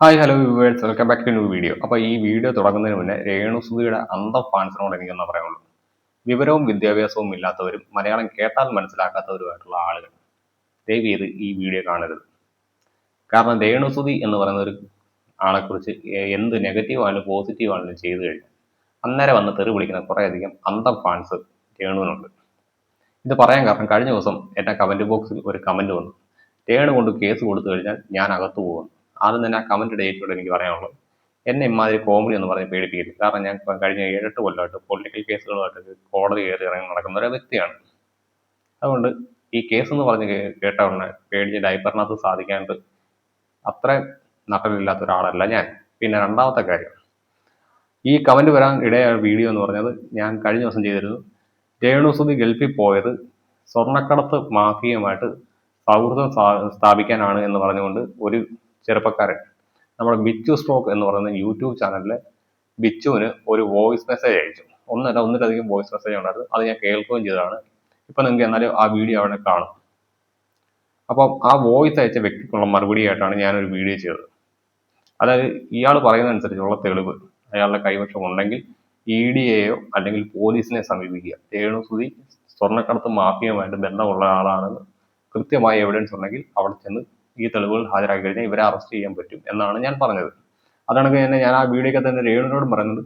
Hi hello viewers welcome back to new video അപ്പോൾ ഈ video തുടങ്ങുന്നതിന് മുന്നേ രേണുസുതിയുടെ അന്ധ ഫാൻസിനോട് എനിക്കൊന്ന് പറയാനുള്ളൂ. വിവരവും വിദ്യാഭ്യാസവും ഇല്ലാത്തവരും മലയാളം കേട്ടാൽ മനസ്സിലാക്കാത്തവരുമായിട്ടുള്ള ആളുകൾ ദയവ് ചെയ്ത് ഈ വീഡിയോ കാണരുത്. കാരണം രേണു സുധി എന്ന് പറയുന്ന ഒരു ആളെക്കുറിച്ച് എന്ത് നെഗറ്റീവ് ആണെങ്കിലും പോസിറ്റീവ് ആണെങ്കിലും ചെയ്തു കഴിഞ്ഞാൽ അന്നേരം വന്ന് തെറി വിളിക്കുന്ന കുറേയധികം അന്ധ ഫാൻസ് രേണുവിനുണ്ട്. ഇത് പറയാൻ കാരണം കഴിഞ്ഞ ദിവസം എന്റെ കമന്റ് ബോക്സിൽ ഒരു കമന്റ് വന്നു. രേണു കൊണ്ട് കേസ് കൊടുത്തു കഴിഞ്ഞാൽ ഞാൻ അകത്തു പോകും ആദ്യം തന്നെ ആ കമന്റ് ഡേറ്റോട് എനിക്ക് പറയാനുള്ളത്. എന്നെ ഇമാതിരി കോമഡി എന്ന് പറഞ്ഞ് പേടിപ്പിക്കരുത്. കാരണം ഞാൻ കഴിഞ്ഞ ഏഴെട്ട് കൊല്ലമായിട്ട് പൊളിറ്റിക്കൽ കേസുകളുമായിട്ട് കോടതി കയറി ഇറങ്ങി നടക്കുന്ന ഒരു വ്യക്തിയാണ്. അതുകൊണ്ട് ഈ കേസ് എന്ന് പറഞ്ഞ് കേട്ട ഉടനെ പേടിച്ച് ഡൈപ്പറിനകത്ത് സാധിക്കാണ്ട് അത്ര നട്ടലില്ലാത്ത ഒരാളല്ല ഞാൻ. പിന്നെ രണ്ടാമത്തെ കാര്യം. ഈ കമന്റ് വരാൻ ഇടയായ വീഡിയോ എന്ന് പറഞ്ഞത് ഞാൻ കഴിഞ്ഞ ദിവസം ചെയ്തിരുന്നു. രേണുസുതി ഗൾഫിൽ പോയത് സ്വർണക്കടത്ത് മാഫിയുമായിട്ട് സൗഹൃദം സ്ഥാ- സ്ഥാപിക്കാനാണ് എന്ന് പറഞ്ഞുകൊണ്ട് ഒരു ചെറുപ്പക്കാരൻ. നമ്മുടെ ബിച്ചു സ്ട്രോക്ക് എന്ന് പറയുന്ന യൂട്യൂബ് ചാനലിൽ ബിച്ചുവിന് ഒരു വോയിസ് മെസ്സേജ് അയച്ചു. ഒന്നല്ല ഒന്നിലധികം വോയിസ് മെസ്സേജ് ഉണ്ടായിരുന്നു. അത് ഞാൻ കേൾക്കുകയും ചെയ്തതാണ്. ഇപ്പം നിങ്ങൾക്ക് എന്നാലും ആ വീഡിയോ അവിടെ കാണും. അപ്പോൾ ആ വോയിസ് അയച്ച വ്യക്തിക്കുള്ള മറുപടി ആയിട്ടാണ് ഞാനൊരു വീഡിയോ ചെയ്തത്. അതായത് ഇയാൾ പറയുന്നതനുസരിച്ചുള്ള തെളിവ്. അയാളുടെ കൈവശം ഉണ്ടെങ്കിൽ ഇ ഡി എയോ അല്ലെങ്കിൽ പോലീസിനെ സമീപിക്കുക. രേണുസുതി സ്വർണക്കടത്ത് മാഫിയുമായിട്ട് ബന്ധമുള്ള ആളാണെന്ന് കൃത്യമായ എവിഡൻസ് ഉണ്ടെങ്കിൽ അവിടെ ചെന്ന് ഈ തെളിവുകൾ ഹാജരാക്കി കഴിഞ്ഞാൽ ഇവരെ അറസ്റ്റ് ചെയ്യാൻ പറ്റും എന്നാണ് ഞാൻ പറഞ്ഞത്. അതാണ് തന്നെ ഞാൻ ആ വീഡിയോയ്ക്ക് തന്നെ രേണുവിനോടും പറയുന്നത്.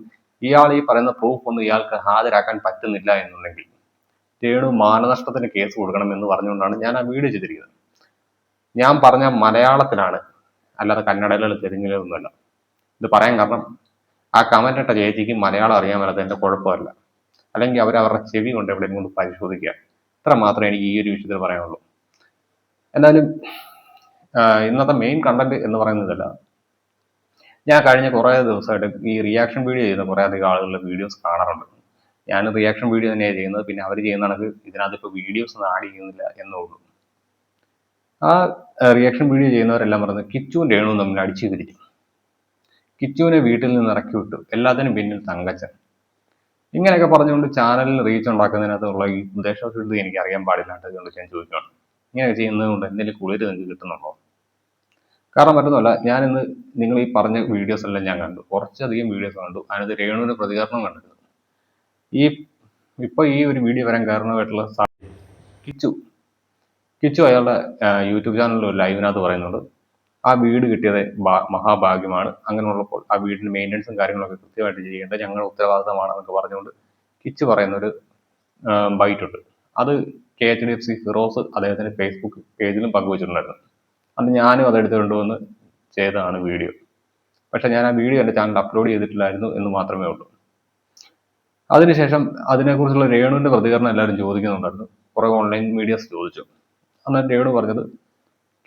ഇയാൾ ഈ പറയുന്ന പ്രൂഫ് ഒന്നും ഇയാൾക്ക് ഹാജരാക്കാൻ പറ്റുന്നില്ല എന്നുണ്ടെങ്കിൽ രേണു മാനനഷ്ടത്തിന് കേസ് കൊടുക്കണം എന്ന് പറഞ്ഞുകൊണ്ടാണ് ഞാൻ ആ വീഡിയോ ചെയ്തിരിക്കുന്നത്. ഞാൻ പറഞ്ഞ മലയാളത്തിലാണ് അല്ലാതെ കന്നഡയിലുള്ള തെലുങ്കിലൊന്നുമല്ല. ഇത് പറയാൻ കാരണം ആ ഇട്ട ചേച്ചിക്ക് മലയാളം അറിയാൻ മേലാത്ത എന്റെ കുഴപ്പമല്ല. അല്ലെങ്കിൽ അവർ അവരുടെ ചെവി കൊണ്ട് എവിടെയും കൊണ്ട് പരിശോധിക്കുക. ഇത്ര മാത്രമേ എനിക്ക് ഈ ഒരു വിഷയത്തിൽ പറയാനുള്ളൂ. എന്തായാലും ഇന്നത്തെ മെയിൻ കണ്ടന്റ് എന്ന് പറയുന്നതല്ല. ഞാൻ കഴിഞ്ഞ കുറേ ദിവസമായിട്ട് ഈ റിയാക്ഷൻ വീഡിയോ ചെയ്യുന്ന കുറേ അധികം ആളുകളുടെ വീഡിയോസ് കാണാറുണ്ട്. ഞാൻ റിയാക്ഷൻ വീഡിയോ തന്നെയാണ് ചെയ്യുന്നത്. പിന്നെ അവർ ചെയ്യുന്ന കണക്ക് ഇതിനകത്ത് ഇപ്പോൾ വീഡിയോസ് ഒന്നും ആഡ് ചെയ്യുന്നില്ല എന്നുള്ളൂ. ആ റിയാക്ഷൻ വീഡിയോ ചെയ്യുന്നവരെല്ലാം പറയുന്നത് കിച്ചുവും രേണുവും തമ്മിൽ അടിച്ചു തിരിച്ചു കിച്ചുവിനെ വീട്ടിൽ നിന്ന് ഇറക്കി വിട്ടു. എല്ലാത്തിനും പിന്നിൽ തങ്കച്ചൻ. ഇങ്ങനെയൊക്കെ പറഞ്ഞുകൊണ്ട് ചാനലിൽ റീച്ച് ഉണ്ടാക്കുന്നതിനകത്തുള്ള ഈ ഉദ്ദേശം എനിക്ക് അറിയാൻ പാടില്ലാണ്ട് കൊണ്ട് ഞാൻ ചോദിക്കുകയാണ് ഇങ്ങനെയൊക്കെ ചെയ്യുന്നത് കൊണ്ട് എന്തെങ്കിലും കുളിര് നിങ്ങൾക്ക് കിട്ടുന്നുണ്ടോ? കാരണം മറ്റൊന്നുമല്ല ഞാൻ ഇന്ന് നിങ്ങൾ ഈ പറഞ്ഞ വീഡിയോസ് എല്ലാം ഞാൻ കണ്ടു. കുറച്ചധികം വീഡിയോസ് കണ്ടു. അതിനകത്ത് രേണുവിന്റെ പ്രതികരണം കണ്ടിരുന്നു. ഈ ഇപ്പൊ ഈ ഒരു വീഡിയോ വരാൻ കാരണമായിട്ടുള്ള കിച്ചു. കിച്ചു അയാളുടെ യൂട്യൂബ് ചാനലിൽ ഒരു ലൈവിനകത്ത് പറയുന്നുണ്ട് ആ വീട് കിട്ടിയത് മഹാഭാഗ്യമാണ്. അങ്ങനെയുള്ളപ്പോൾ ആ വീടിന്റെ മെയിന്റനൻസും കാര്യങ്ങളൊക്കെ കൃത്യമായിട്ട് ചെയ്യേണ്ടത് ഞങ്ങളുടെ ഉത്തരവാദിത്തമാണ് എന്നൊക്കെ പറഞ്ഞുകൊണ്ട് കിച്ചു പറയുന്നൊരു ബൈറ്റുണ്ട്. അത് K H D F C Firoz അദ്ദേഹത്തിന്റെ ഫേസ്ബുക്ക് പേജിലും പങ്കുവച്ചിട്ടുണ്ടായിരുന്നു. അന്ന് ഞാനും അതെടുത്ത് കൊണ്ടുവന്ന് വന്ന് ചെയ്തതാണ് വീഡിയോ. പക്ഷെ ഞാൻ ആ വീഡിയോ എന്റെ ചാനൽ അപ്ലോഡ് ചെയ്തിട്ടില്ലായിരുന്നു എന്ന് മാത്രമേ ഉള്ളൂ. അതിനുശേഷം അതിനെക്കുറിച്ചുള്ള രേണുവിന്റെ പ്രതികരണം എല്ലാവരും ചോദിക്കുന്നുണ്ടായിരുന്നു. കുറേ ഓൺലൈൻ മീഡിയസ് ചോദിച്ചു. അന്ന് രേണു പറഞ്ഞത്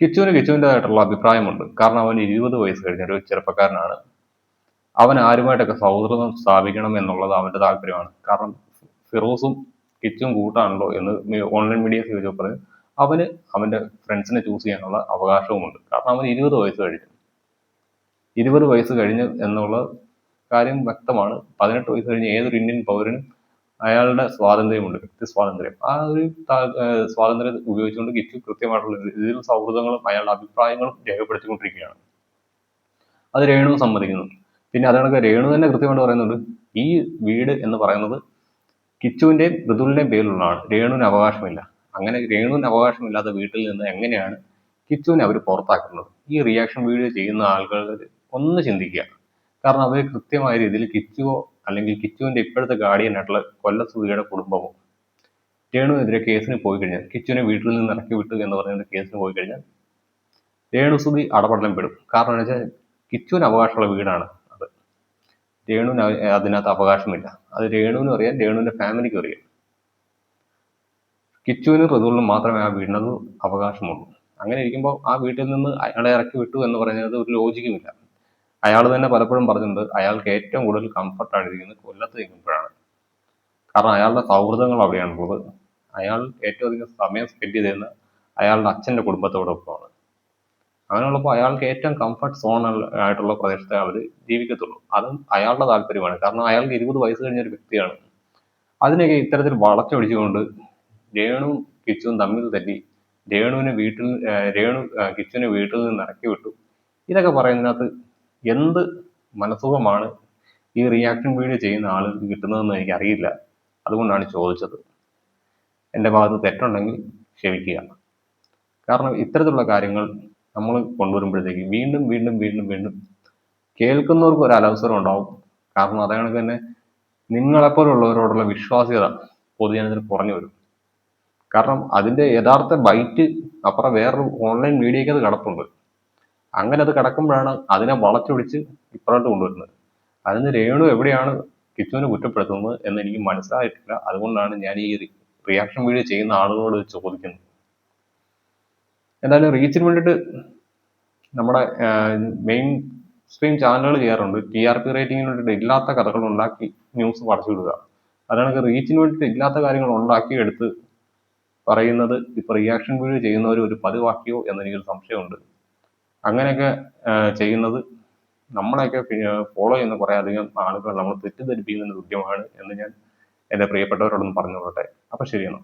കിച്ചുവിന് കിച്ചുവിന്റെതായിട്ടുള്ള അഭിപ്രായമുണ്ട്. കാരണം അവൻ ഇരുപത് വയസ്സ് കഴിഞ്ഞ ഒരു ചെറുപ്പക്കാരനാണ്. അവൻ ആരുമായിട്ടൊക്കെ സൗഹൃദം സ്ഥാപിക്കണം എന്നുള്ളത് അവന്റെ താല്പര്യമാണ്. കാരണം ഫിറോസും കിച്ചും കൂട്ടാണല്ലോ എന്ന് ഓൺലൈൻ മീഡിയസ് ചോദിച്ചപ്പോൾ അവന് അവന്റെ ഫ്രണ്ട്സിനെ ചൂസ് ചെയ്യാനുള്ള അവകാശവുമുണ്ട്. കാരണം അവന് ഇരുപത് വയസ്സ് കഴിഞ്ഞു. ഇരുപത് വയസ്സ് കഴിഞ്ഞു എന്നുള്ള കാര്യം വ്യക്തമാണ്. പതിനെട്ട് വയസ്സ് കഴിഞ്ഞ് ഏതൊരു ഇന്ത്യൻ പൗരനും അയാളുടെ സ്വാതന്ത്ര്യമുണ്ട്. വ്യക്തി സ്വാതന്ത്ര്യം. ആ ഒരു സ്വാതന്ത്ര്യം ഉപയോഗിച്ചുകൊണ്ട് കിച്ചു കൃത്യമായിട്ടുള്ള രീതിയിൽ സൗഹൃദങ്ങളും അയാളുടെ അഭിപ്രായങ്ങളും രേഖപ്പെടുത്തിക്കൊണ്ടിരിക്കുകയാണ്. അത് രേണു സമ്മതിക്കുന്നു. പിന്നെ അതുകൊണ്ട് രേണു തന്നെ കൃത്യമായിട്ട് പറയുന്നുണ്ട് ഈ വീട് എന്ന് പറയുന്നത് കിച്ചുവിന്റെയും മൃദുലിന്റെയും പേരിലുള്ളതാണ്. രേണുവിന് അവകാശമില്ല. അങ്ങനെ രേണുവിന് അവകാശമില്ലാത്ത വീട്ടിൽ നിന്ന് എങ്ങനെയാണ് കിച്ചുവിനെ അവർ പുറത്താക്കുന്നത്? ഈ റിയാക്ഷൻ വീഡിയോ ചെയ്യുന്ന ആളുകൾ ഒന്ന് ചിന്തിക്കുക. കാരണം അവർ കൃത്യമായ രീതിയിൽ കിച്ചുവോ അല്ലെങ്കിൽ കിച്ചുവിന്റെ ഇപ്പോഴത്തെ ഗാർഡിയൻ ആയിട്ടുള്ള കൊല്ലസുതിയുടെ കുടുംബമോ രേണുവിനെതിരെ കേസിന് പോയി കഴിഞ്ഞാൽ കിച്ചുവിനെ വീട്ടിൽ നിന്ന് ഇറക്കി വിട്ടു എന്ന് പറഞ്ഞുകൊണ്ട് കേസിന് പോയി കഴിഞ്ഞാൽ രേണുസുതി അടപടലം പെടും. കാരണം എന്ന് വെച്ചാൽ കിച്ചുവിന് അവകാശമുള്ള വീടാണ് അത്. രേണുവിന് അതിനകത്ത് അവകാശമില്ല. അത് രേണുവിനും അറിയാം രേണുവിന്റെ ഫാമിലിക്കും അറിയാം. കിച്ചുവിനും ഋതുവിനും മാത്രമേ ആ വീടിനത് അവകാശമുള്ളൂ. അങ്ങനെ ഇരിക്കുമ്പോൾ ആ വീട്ടിൽ നിന്ന് അയാളെ ഇറക്കി വിട്ടു എന്ന് പറയുന്നത് ഒരു ലോജിക്കുമില്ല അയാൾ തന്നെ പലപ്പോഴും പറഞ്ഞിട്ടുണ്ട് അയാൾക്ക് ഏറ്റവും കൂടുതൽ കംഫർട്ടാണ് ഇരിക്കുന്നത് കൊല്ലത്ത് നിൽക്കുമ്പോഴാണ്. കാരണം അയാളുടെ സൗഹൃദങ്ങൾ അവിടെയാണുള്ളത് അയാൾ ഏറ്റവും അധികം സമയം സ്പെൻഡ് ചെയ്തിരുന്ന അയാളുടെ അച്ഛന്റെ കുടുംബത്തോടൊപ്പമാണ്. അങ്ങനെയുള്ളപ്പോൾ അയാൾക്ക് ഏറ്റവും കംഫർട്ട് സോൺ ആയിട്ടുള്ള പ്രദേശത്തെ അവർ ജീവിക്കത്തുള്ളൂ. അതും അയാളുടെ താല്പര്യമാണ്. കാരണം അയാൾക്ക് ഇരുപത് വയസ്സ് കഴിഞ്ഞ ഒരു വ്യക്തിയാണ്. അതിനെയൊക്കെ ഇത്തരത്തിൽ വളച്ചൊടിച്ചുകൊണ്ട് രേണുവും കിച്ചുവും തമ്മിൽ തല്ലി രേണുവിനെ വീട്ടിൽ രേണു കിച്ചുവിനെ വീട്ടിൽ നിന്ന് ഇറക്കി വിട്ടു. ഇതൊക്കെ പറയുന്നതിനകത്ത് എന്ത് മനസുഖമാണ് ഈ റിയാക്ഷൻ വീഡിയോ ചെയ്യുന്ന ആളുകൾക്ക് കിട്ടുന്നതെന്ന് എനിക്കറിയില്ല. അതുകൊണ്ടാണ് ചോദിച്ചത്. എന്റെ ഭാഗത്ത് തെറ്റുണ്ടെങ്കിൽ ക്ഷമിക്കുക. കാരണം ഇത്തരത്തിലുള്ള കാര്യങ്ങൾ നമ്മൾ കൊണ്ടുവരുമ്പോഴത്തേക്ക് വീണ്ടും വീണ്ടും വീണ്ടും വീണ്ടും കേൾക്കുന്നവർക്ക് ഒരു അലവസരം ഉണ്ടാവും. കാരണം അതേ കണക്ക് തന്നെ നിങ്ങളെപ്പോലുള്ളവരോടുള്ള വിശ്വാസ്യത പൊതുജനത്തിന് കുറഞ്ഞു വരും. കാരണം അതിന്റെ യഥാർത്ഥ ബൈറ്റ് അപ്പുറം വേറൊരു ഓൺലൈൻ മീഡിയയ്ക്ക് അത് കിടപ്പുണ്ട്. അങ്ങനെ അത് കിടക്കുമ്പോഴാണ് അതിനെ വളച്ചൊടിച്ച് ഇപ്പുറത്ത് കൊണ്ടുവരുന്നത്. അതിന് രേണു എവിടെയാണ് കിച്ചുവിനെ കുറ്റപ്പെടുത്തുന്നത് എന്ന് എനിക്ക് മനസ്സിലായിട്ടില്ല. അതുകൊണ്ടാണ് ഞാൻ ഈ റിയാക്ഷൻ വീഡിയോ ചെയ്യുന്ന ആളുകളോട് ചോദിക്കുന്നത്. എന്തായാലും റീച്ചിന് വേണ്ടിയിട്ട് നമ്മുടെ മെയിൻ സ്ട്രീം ചാനലുകൾ ചെയ്യാറുണ്ട്. ടി ആർ പി റേറ്റിംഗിന് വേണ്ടിയിട്ട് ഇല്ലാത്ത കഥകൾ ഉണ്ടാക്കി ന്യൂസ് പടച്ചു വിടുക. അതാണ് റീച്ചിന് വേണ്ടിയിട്ട് ഇല്ലാത്ത കാര്യങ്ങൾ ഉണ്ടാക്കി എടുത്ത് പറയുന്നത് ഇപ്പൊ റിയാക്ഷൻ വീഡിയോ ചെയ്യുന്നവർ ഒരു പതിവാക്കിയോ എന്നെനിക്കൊരു സംശയമുണ്ട്. അങ്ങനെയൊക്കെ ചെയ്യുന്നത് നമ്മളെയൊക്കെ ഫോളോ ചെയ്യുന്ന കുറേ അധികം ആളുകൾ നമ്മൾ തെറ്റിദ്ധരിപ്പിക്കുന്നതിന് തുല്യമാണ് എന്ന് ഞാൻ എന്റെ പ്രിയപ്പെട്ടവരോടൊന്ന് പറഞ്ഞു കൊള്ളട്ടെ ശരി ശരിയെന്നാ.